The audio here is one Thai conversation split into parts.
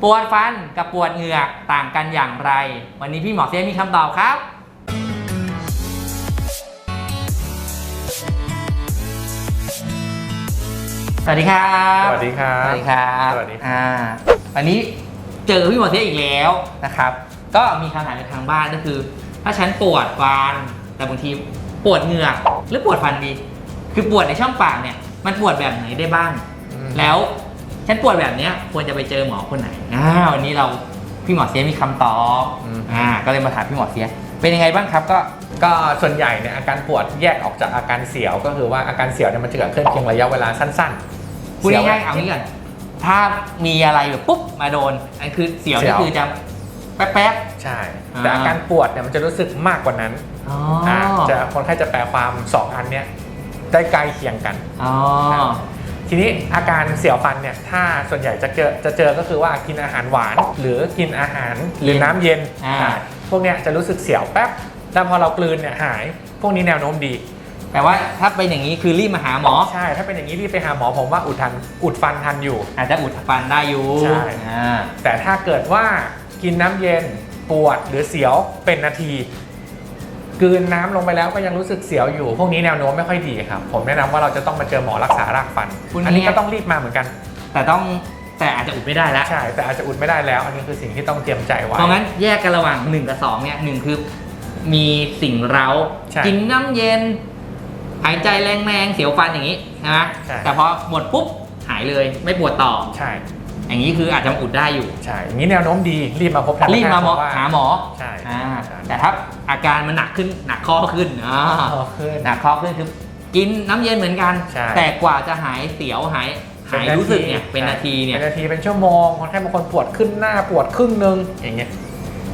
ปวดฟันกับปวดเหงือกต่างกันอย่างไร วันนี้พี่หมอเซียมีคำตอบครับ สวัสดีครับสวัสดีครับสวัสดีครับสวัสดีครับ อ่าวันนี้เจอพี่หมอเซียอีกแล้วนะครับ ก็มีคำถามในทางบ้านก็คือ ถ้าฉันปวดฟันแต่บางทีปวดเหงือกหรือปวดฟันดี คือปวดในช่องปากเนี่ยมันปวดแบบไหนได้บ้าง แล้ว ฉันปวดแบบเนี้ยควรจะไปเจอหมอคนไหนอ่าวันนี้เราพี่หมอเสียมีคำตอบอืม อ่าก็เลยมาถามพี่หมอเสีย เป็นยังไงบ้างครับก็ ก็ส่วนใหญ่เนี่ยอาการปวดแยกออกจากอาการเสียวก็คือว่าอาการเสียวเนี่ยมันจะเกิดขึ้นเพียงระยะเวลาสั้นๆพูดสีวง่ายๆเอางี้ก่อนถ้ามีอะไรแบบปุ๊บมาโดน อันคือเสียวเสีนี่ยวคือจะแป๊บ ใช่อ่าแต่อาการปวดเนี่ยมันจะรู้สึกมากกว่านั้นๆอ๋ออ่าจะคนไข้จะแปลความ2อันเนี้ยได้ใกล้เคียงกัน อ๋อ ทีนี้อาการเสียวฟันเนี่ยถ้าส่วนใหญ่จะเจอจะเจอก็คือว่ากินอาหารหวาน หรือกินอาหารหรือน้ำเย็นอ่าใช่พวกเนี้ยจะรู้สึกเสียวแป๊บแล้วพอเรากลืนเนี่ยหาย พวกนี้แนวโน้มดีแปลว่าถ้าเป็นอย่างนี้คือรีบมาหาหมอใช่ ถ้าเป็นอย่างนี้รีบไปหาหมอผมว่าอุดทันอุดฟันทันอยู่ อาจจะอุดฟันได้อยู่ใช่อ่าแต่ถ้าเกิดว่ากินน้ำเย็นปวดหรือเสียวเป็นนาที กลืนน้ำลงไปแล้วก็ยังรู้สึกเสียวอยู่ พวกนี้แนวโน้มไม่ค่อยดีครับ ผมแนะนำว่าเราจะต้องมาเจอหมอรักษารากฟัน อันนี้ก็ต้องรีบมาเหมือนกัน แต่ต้องแต่อาจจะอุดไม่ได้แล้วใช่แต่อาจจะอุดไม่ได้แล้ว อันนี้คือสิ่งที่ต้องเตรียมใจไว้เพราะงั้นแยกกันระหว่าง1กับ2เนี่ยหนึ่งคือมีสิ่งเร้าใช่กินน้ำเย็น หายใจแรงๆเสียวฟันอย่างนี้ใช่ไหมใช่แต่พอหมดปุ๊บหายเลยไม่ปวดต่อใช่อย่างนี้คืออาจจะมาอุดได้อยู่ ใช่ อย่างนี้แนวโน้มดี รีบมาพบทันตแพทย์รีบมาหมอเพระว่หาหมอใช่อ่าใช่แต่ถ้า อาการมันหนักขึ้นหนักข้อขึ้นอ่าพอขึ้น หนักข้อขึ้นคือกินน้ำเย็นเหมือนกัน ใช่ แต่กว่าจะหายเสียวหายหายรู้สึกเนี่ยเป็นนาทีเนี่ย เป็นนาทีเป็นชั่วโมงคนไข้บางคนปวดขึ้นหน้าปวดครึ่งนึงอย่างเงี้ย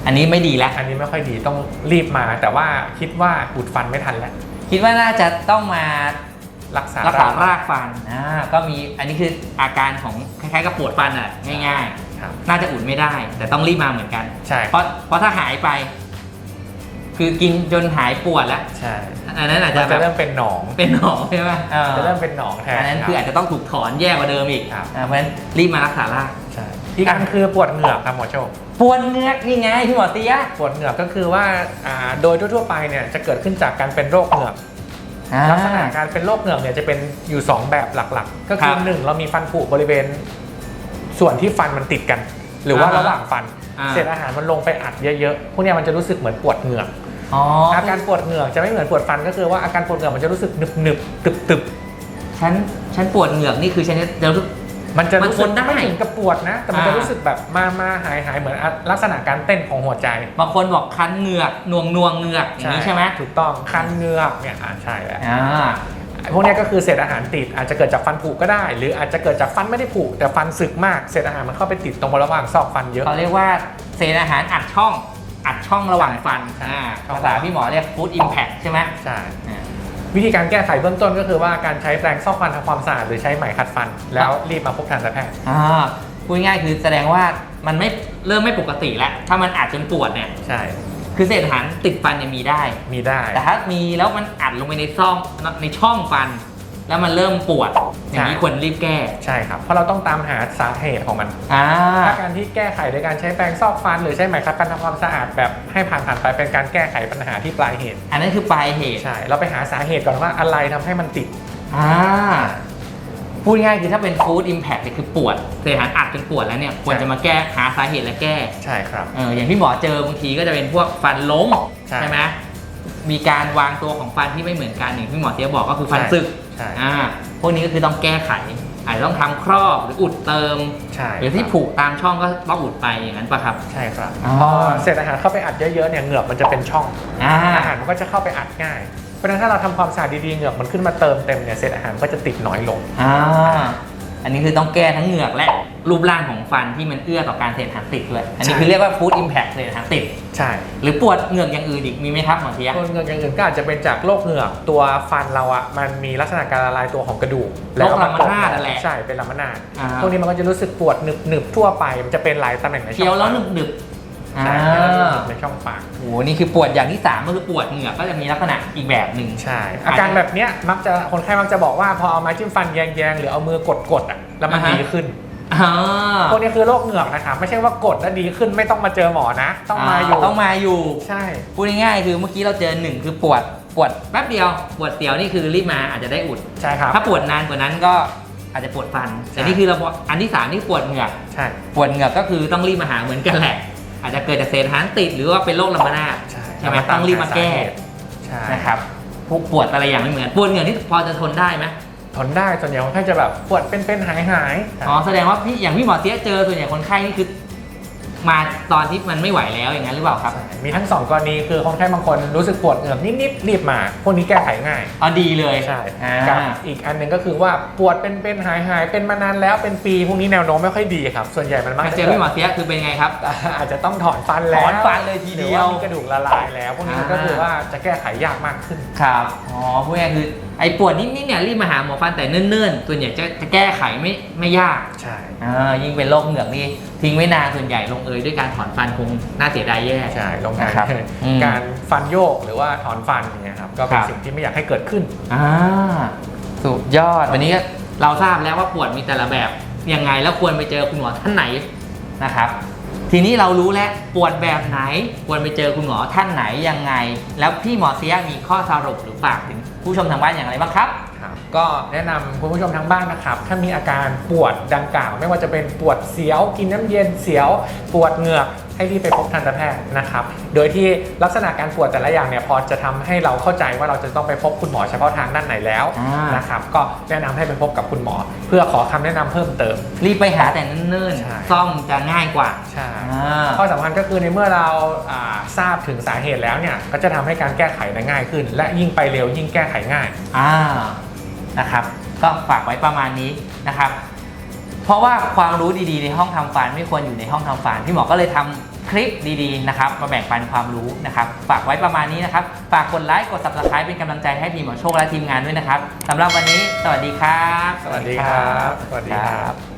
อันนี้ไม่ดีแล้ว อันนี้ไม่ค่อยดีต้องรีบมา แต่ว่าคิดว่าอุดฟันไม่ทันแล้ว คิดว่าน่าจะต้องมารักษารักษารากฟันอ่าก็มีอันนี้คืออาการของคล้ายๆกับปวดฟันอะง่าย ครับ ๆ น่าจะอุดไม่ได้ แต่ต้องรีบมาเหมือนกัน ใช่เพราะเพราะถ้าหายไป คือกินจนหายปวดแล้ว ใช่อันนั้นอาจมัจะนแบจะบเริ่มเป็นหนองเป็นหนองใช่ไหมอ่าจะเริ่มเป็นหนองแทนอันนั้นคืออาจจะต้องถูกถอนแย่กว่าเดิมอีกครับอ่าเพราะฉะนั้นรีบมารักษาราก ใช่อีกอันคือปวดเหงือกครับหมอโชค ปวดเหงือกนี่ไงพี่หมอเตียปวดเหงือกก็คือว่าอ่าโดยทั่วๆไปเนี่ยจะเกิดขึ้นจากการเป็นโรคเหงือกอ่าลักษณะการเป็นโรคเหงือกเนี่ยจะเป็นอยู่ 2 แบบหลักๆ ก็คือครับหนึ่งเรามีฟันผุบริเวณ ส่วนที่ฟันมันติดกัน หรือว่าอ่าฮะระหว่างฟัน อ่า เศษอาหารมันลงไปอัดเยอะๆพวกเนี้ยมันจะรู้สึกเหมือนปวดเหงือก อ๋ออาการปวดเหงือกจะไม่เหมือนปวดฟันก็คือว่าอาการปวดเหงือกมันจะรู้สึกหนึบหนึบๆตึบตึบฉันฉันปวดเหงือกนี่คือฉันจะรู้สึกๆมันจะรู้สึมันทนได้กไม่ถึงกับปวดนะ แต่มันจะอ่ารู้รู้สึกแบบมามาหายหายเหมือนลักษณะการเต้นของหัวใจบางคนบอกคันเหงือกหน่วงหน่วงเหงือกอย่างนี้ใช่ไหมถูกต้องคันเหงือกเนี่ยอ่าใช่แล้วอ่าพวกเนี้ยก็คือเศษอาหารติดอาจจะเกิดจากฟันผุก็ได้ หรืออาจจะเกิดจากฟันไม่ได้ผุแต่ฟันสึกมากเศษอาหารมันเข้าไปติดตรงระหว่างซอกฟันเยอะเขาเรียกว่าเศษอาหารอัดช่อง อัดช่องระหว่างฟันใช่อ่าช่องภาษาพี่หมอเรียก food impact ใช่ไหมใช่อ่าวิธีการแก้ไขเบื้องต้นก็คือว่าการใช้แปรงซอกฟันทำความสะอาดหรือใช้ไหมขัดฟัน แล้วรีบมาพบทันตแพทย์อ่าพูดง่ายๆคือแสดงว่ามันไม่เริ่มไม่ปกติแล้ว ถ้ามันอัดจนปวดเนี่ยใช่คือเศษอาหารติดฟันเนี่ยมีได้มีได้ แต่ถ้ามีแล้วมันอัดลงไปในซ่องในช่องฟัน แล้วมันเริ่มปวด อย่างนี้ใช่ควรรีบแก้ใช่ครับ เพราะเราต้องตามหาสาเหตุของมันอ่าถ้าการที่แก้ไขโดยการใช้แปรงซอกฟัน หรือใช้ไหมขัดฟันทำความสะอาดแบบให้ผ่านผ่านๆไปเป็นการแก้ไขปัญหาที่ปลายเหตุ อันนั้นคือปลายเหตุใช่ เราไปหาสาเหตุก่อนว่าอะไรทำให้มันติดอ่าพูดง่ายๆคือถ้าเป็น food impact เนี่ยคือปวดเศษอาหารอัดจนปวดแล้วเนี่ยควรจะมาแก้หาสาเหตุและแก้ใช่ครับเอออย่างที่หมอเจอบางทีก็จะเป็นพวกฟันล้มใช่ไหมมีการวางตัวของฟันที่ไม่เหมือนกันอย่างที่หมอเตียบอกก็คือฟันใช่สึก ใช่ อ่าพวกนี้ก็คือต้องแก้ไขอาจจะต้องทำครอบหรืออุดเติม ใช่หรือที่ผูกตามช่องก็ต้องอุดไปอย่างนั้นปะครับ ใช่ครับอ๋อ พอเศษอาหารเข้าไปอัดเยอะๆเนี่ยเหงือกมันจะเป็นช่อง อ่า อาหารมันก็จะเข้าไปอัดง่าย เพราะฉะนั้นถ้าเราทำความสะอาดดีๆเหงือกมันขึ้นมาเติมเต็มเนี่ยเศษอาหารก็จะติดน้อยลง อ่า อันนี้คือต้องแก้ทั้งเหงือกและรูปร่างของฟันที่มันเอื้อต่อการเศษอาหารติดด้วย อันนี้ใช่คือเรียกว่า food impact เศษอาหารติด ใช่หรือปวดเหงือกอย่างอื่นอีกมีไหมครับหมอเทีย ส่วนเหงือกอย่างอื่นก็อาจจะเป็นจากโรคเหงือกตัวฟันเราอะมันมีลักษณะการละลายตัวของกระดูกโรคลามานาดนั่นแหละใช่เป็นลามานาดอ่า พวกนี้มันก็จะรู้สึกปวดหนึบหนึบๆทั่วไปมันจะเป็นหลายตำแหน่งในช่เคี้องยวแล้วปากหนึบหนึบๆใช่อ่าเคี้ยวแล้วหนึบ ๆในช่องปากโอ้โหนี่คือปวดอย่างที่สามก็คือปวดเหงือกก็จะมีลักษณะอีกแบบหนึ่ง ใช่ อาการแบบเนี้ยมักจะคนไข้มักจะบอกว่าพอเอาไม้จิ้มฟันแยงๆ หรือเอามือกดๆอะแล้วมันอ่าฮะ ดีขึ้น อ่าพวกนี้คือโรคเหงือกนะครับไม่ใช่ว่ากดแล้วดีขึ้นไม่ต้องมาเจอหมอนะ ต้องมาอยู่ต้องมาอยู่ ใช่ พูดง่ายๆคือเมื่อกี้เราเจอหนึ่งคือปวดปวดแป๊บเดียว ปวดเสียวนี่คือรีบมาอาจจะได้อุด ใช่ครับ ถ้าปวดนานกว่านั้นก็อาจจะปวดฟัน แต่นี่คือเราบอกอันที่สามนี่ปวดเหงือก ใช่ ปวดเหงือกก็คือต้องรีบมาหาเหมือนกันแหละ อาจจะเกิดจากเศษอาหารติดหรือว่าเป็นโรคลำนาดใช่ใช่ไหมต้องรีบมาแก้ใช่นะครับพวกปวดอะไรอย่างไม่เหมือนปวดเหงือกนี่พอจะทนได้ไหมทนได้ส่วนใหญ่คนไข้จะแบบปวดเป็นๆหายหายๆอ๋อแสดงว่าพี่อย่างพี่หมอเสียเจอส่วนใหญ่คนไข้นี่คือ มาตอนที่มันไม่ไหวแล้วอย่างนั้นหรือเปล่าครับใช่มีทั้งสองกรณีคือคนไข้บางคนรู้สึกปวดเหงือกนิดๆรีบมา พวกนี้แก้ไขง่ายอ๋อดีเลยใช่อ่ากับอีกอันหนึ่งก็คือว่าปวดเป็นๆหายหายๆเป็นมานานแล้วเป็นปีพวกนี้แนวโน้มไม่ค่อยดีครับ ส่วนใหญ่มันมักมาจะเจอพี่หมอเสียคือเป็นไงครับ อาจจะต้องถอนฟันแล้วถอนฟันเลยทีเดียวหรือว่ามีกระดูกละลายแล้ว พวกนี้อ่าก็คือว่าจะแก้ไขยากมากขึ้นครับอ๋อพูดง่ายๆคือ ไอ้ปวดนิดๆเนี่ยรีบมาหาหมอฟันแต่เนิ่นๆส่วนใหญ่จะจะแก้ไขไม่ไม่ยากใช่อ่ายิ่งเป็นโรคเหงือกนี่ทิ้งไว้นานส่วนใหญ่ลงเอยด้วยการถอนฟันคงน่าเสียดายแย่ ใช่ลงการนะครับอืมการฟันโยกหรือว่าถอนฟันอย่างเงี้ยครับก็เป็คนรับ สิ่งที่ไม่อยากให้เกิดขึ้น อ่าสุดยอดวันนี้ก็เราทราบแล้วว่าปวดมีแต่ละแบบยังไงแล้วควรไปเจอคุณหมอท่านไหนนะครับ ทีนี้เรารู้แล้วปวดแบบไหน ควรไปเจอคุณหมอท่านไหนยังไง แล้วพี่หมอเสียมีข้อสรุปหรือฝากถึง ผู้ชมทางบ้านอย่างไรบ้างครับครับ ก็แนะนำคุณผู้ชมทางบ้านนะครับ ถ้ามีอาการปวดดังกล่าว ไม่ว่าจะเป็นปวดเสียว กินน้ำเย็นเสียว ปวดเหงือกให้รีบไปพบทันตแพทย์นะครับ โดยที่ลักษณะการปวดแต่ละอย่างเนี่ยพอจะทำให้เราเข้าใจว่าเราจะต้องไปพบคุณหมอเฉพาะทางด้านไหนแล้วอ่านนะครับ ก็แนะนำให้ไปพบกับคุณหมอ เพื่อขอคำแนะนำเพิ่มเติม รีบไปหาแต่เนิ่นใช่ๆซ่อมจะง่ายกว่าใช่อ่าข้อสำคัญก็คือในเมื่อเราอ่าทราบถึงสาเหตุแล้วเนี่ยก็จะทำให้การแก้ไขได้ง่ายขึ้น และยิ่งไปเร็วยิ่งแก้ไขง่ายอ่า นะครับ ก็ฝากไว้ประมาณนี้นะครับ เพราะว่าความรู้ดีๆ ในห้องทำฟันไม่ควรอยู่ในห้องทำฟันพี่หมอก็เลยทำคลิปดีๆนะครับมาแบ่งปันความรู้นะครับ ฝากไว้ประมาณนี้นะครับ ฝากกดไลค์กด subscribe เป็นกำลังใจให้พี่หมอโชคและทีมงานด้วยนะครับสำหรับวันนี้ สวัสดีครับ สวัสดีครับ สวัสดีครับ